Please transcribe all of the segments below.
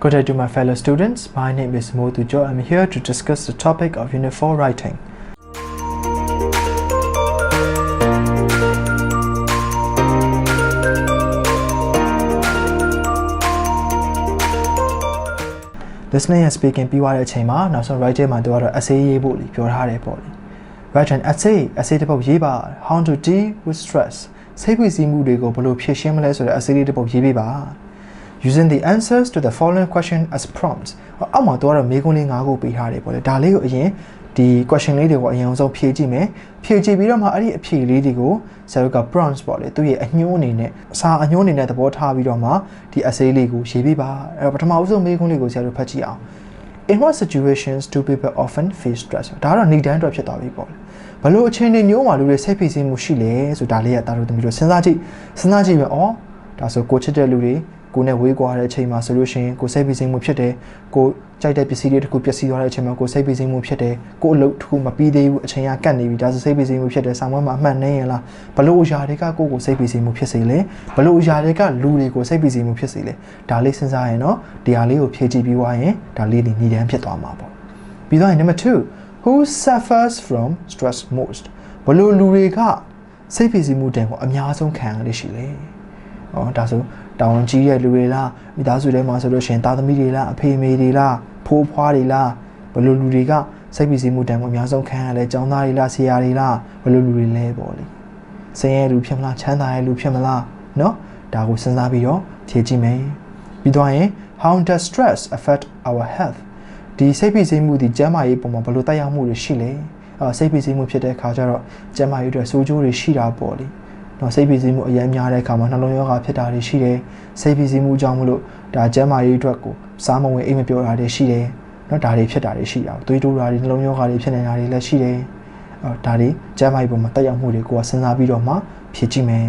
Good day to my fellow students. My name is Modu Jo. I'm here to discuss the topic of Unit 4 writing. listening and speaking ပြီးသွားတဲ့အချိန်မှာနောက်ဆုံး writing မှာသူကတော့ essay ရေးဖို့လေပြောထားတယ်ပေါ့လေ write an essay essay တစ်ပုဒ်ရေးပါ how to deal with stress စိတ်ဖိစီးမှုတွေကိုဘယ်လိုဖြေရှင်းမလဲဆိုတဲ့ essay လေးတစ်ပုဒ်ရေးပေးပါ using the answers to the following question as prompts အောက်မှာတော့မေးခွန်းလေး၅ခုပေးထားတယ်ပေါ့လေဒါလေးကိုအရင်ဒီ question လေးတွေကိုအရင်ဆုံးဖြေကြည့်မယ်ဖြေကြည့်ပြီးတော့မှအဲ့ဒီအဖြေလေးတွေကိုဆရာတို့က prompts ပေါ့လေသူရဲ့အညွှန်းအနေနဲ့အစာအညွှန်းအနေနဲ့သဘောထားပြီးတော့မှဒီ essay လေးကိုရေးပေးပါအဲ့တော့ပထမအဦးဆုံးမေးခွန်းလေးကိုဆရာတို့ဖတ်ကြည့်အောင် in what situations do people often face stress ဒါကတော့နေတန်းအတွက်ဖြစ်သွားပြီပေါ့လေဘလို့အခြေအနေမျိုးမှာလူတွေစိတ်ဖိစီးမှုရှိလဲဆိုတာလေးကတာတို့သမီးတို့စဉ်းစားကြည့်စဉ်းစားကြည့်မယ်ဩဒါဆိုကိုချစ်တဲ့လူတွေ ကိုနဲ့ဝေးကွာတဲ့အချိန်မှာဆိုလို့ရှိရင်ကိုစိတ်ဖိစီးမှုဖြစ်တယ်ကိုကြိုက်တဲ့ပစ္စည်းတွေတစ်ခုပျက်စီးသွားတဲ့အချိန်မှာကိုစိတ်ဖိစီးမှုဖြစ်တယ်ကိုအလုပ်တစ်ခုမပြီးသေးဘူးအချိန်ကကတ်နေပြီဒါဆိုစိတ်ဖိစီးမှုဖြစ်တယ်ဆောင်းဝဲမှာအမှတ်နေရင်လားဘလို့အရာတွေကကိုကိုစိတ်ဖိစီးမှုဖြစ်စေလဲဘလို့အရာတွေကလူတွေကိုစိတ်ဖိစီးမှုဖြစ်စေလဲဒါလေးစဉ်းစားရင်တော့ဒီဟာလေးကိုဖြည့်ကြည့်ပြီးွားရင်ဒါလေးဒီညီတန်းဖြစ်သွားမှာပေါ့ပြီးတော့ number 2 who suffers from stress most ဘလို့လူတွေကစိတ်ဖိစီးမှုတန်ကိုအများဆုံးခံရလေရှိလေ။ နော်ဒါဆိုတောင်ကြီးရဲ့လူတွေလားမိသားစုထဲမှာဆိုလို့ရှင်သားသမီးတွေလားအဖေမေတွေလားဖိုးဖွားတွေလားဘယ်လိုလူတွေကစိတ်ပီစီမှုတန်ကိုအများဆုံးခံရလဲចောင်းသားတွေလားဆရာတွေလားဘယ်လိုလူတွေလဲပေါ့လေဆင်းရဲလူဖြစ်မလားချမ်းသာရဲ့လူဖြစ်မလားနော်ဒါကိုစဉ်းစားပြီးတော့ဖြေကြည့်မယ်ပြီးတော့ရင် how does stress affect our health ဒီစိတ်ဖိစီးမှုဒီကျန်းမာရေးပုံမှာဘယ်လိုတိုက်ရောက်မှုတွေရှိလဲအဲစိတ်ဖိစီးမှုဖြစ်တဲ့အခါကျတော့ကျန်းမာရေးအတွက်ဆိုးကျိုးတွေရှိတာပေါ့လေ နော်စိတ်ဖိစီးမှုအများများတဲ့အခါမှာနှလုံးရောဂါဖြစ်တာတွေရှိတယ်စိတ်ဖိစီးမှုကြောင့်မလို့ဒါကျန်းမာရေးအတွက်ကိုစားမဝင်အိမ်မပြောတာတွေရှိတယ်နော်ဒါတွေဖြစ်တာတွေရှိတာသွေးတိုးတာတွေနှလုံးရောဂါတွေဖြစ်နေတာတွေလည်းရှိတယ်အော်ဒါတွေကျန်းမာရေးပုံမှာတိုက်ရောက်မှုတွေကိုကစဉ်းစားပြီးတော့မှဖြည့်ကြည့်မယ်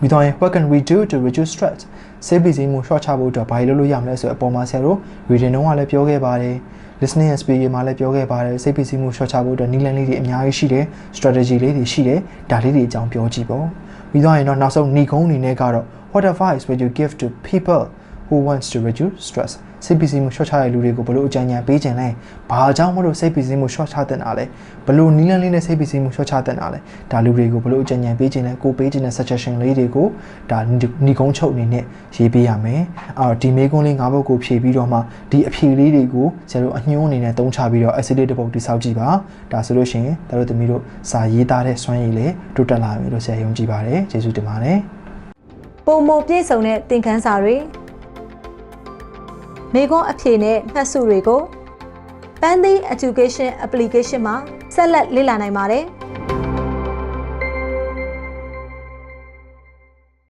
ပြီးတော့ what can we do to reduce stress စိတ်ဖိစီးမှု short ချဖို့အတွက်ဘာလို့လုပ်ရမလဲဆိုအပေါ်မှာဆရာတို့ reading တော့ကလည်းပြောခဲ့ပါတယ် listening and speaking မှာလည်းပြောခဲ့ပါတယ်စိတ်ဖိစီးမှု short ချဖို့အတွက်နည်းလမ်းလေးတွေအများကြီးရှိတယ် strategy လေးတွေရှိတယ်ဒါလေးတွေအကြောင်းပြောကြည့်ပေါ့ပြီးတော့ရင်တော့နောက်ဆုံးညီကုန်းအနေနဲ့ကတော့ what advice would you give to people who wants to reduce stress စိတ်ပစ္စည်းမှု short ချတဲ့လူတွေကိုဘလို့အကြံဉာဏ်ပေးခြင်းလဲဘာကြောင့်မလို့စိတ်ပစ္စည်းမှု short ချတဲ့နာလဲဘလို့နီးလန်းလေးနဲ့စိတ်ပစ္စည်းမှု short ချတဲ့နာလဲဒါလူတွေကိုဘလို့အကြံဉာဏ်ပေးခြင်းလဲကိုပေးခြင်းတဲ့ suggestion လေးတွေကိုဒါညီကုန်းချုပ်အနေနဲ့ရေးပေးရမယ်အော်ဒီမေးခွန်းလေး၅ပုဒ်ကိုဖြည့်ပြီးတော့မှဒီအဖြေလေးတွေကိုဆရာတို့အညွှန်းအနေနဲ့သုံးချပြီးတော့ essay လေးတစ်ပုဒ်တိစောက်ကြည့်ပါဒါဆိုလို့ရှိရင်ဒါတို့သမီးတို့စာရေးသားတဲ့စွမ်းရည်လေးတိုးတက်လာပြီလို့ဆရာယုံကြည်ပါတယ်ကျေးဇူးတင်ပါတယ်ပုံမပြည့်စုံတဲ့သင်ခန်းစာတွေ မိခွန်းအဖြေနဲ့မှတ်စုတွေကို Pandy Education Application မှာဆက်လက်လေ့လာနိုင်ပါတယ်။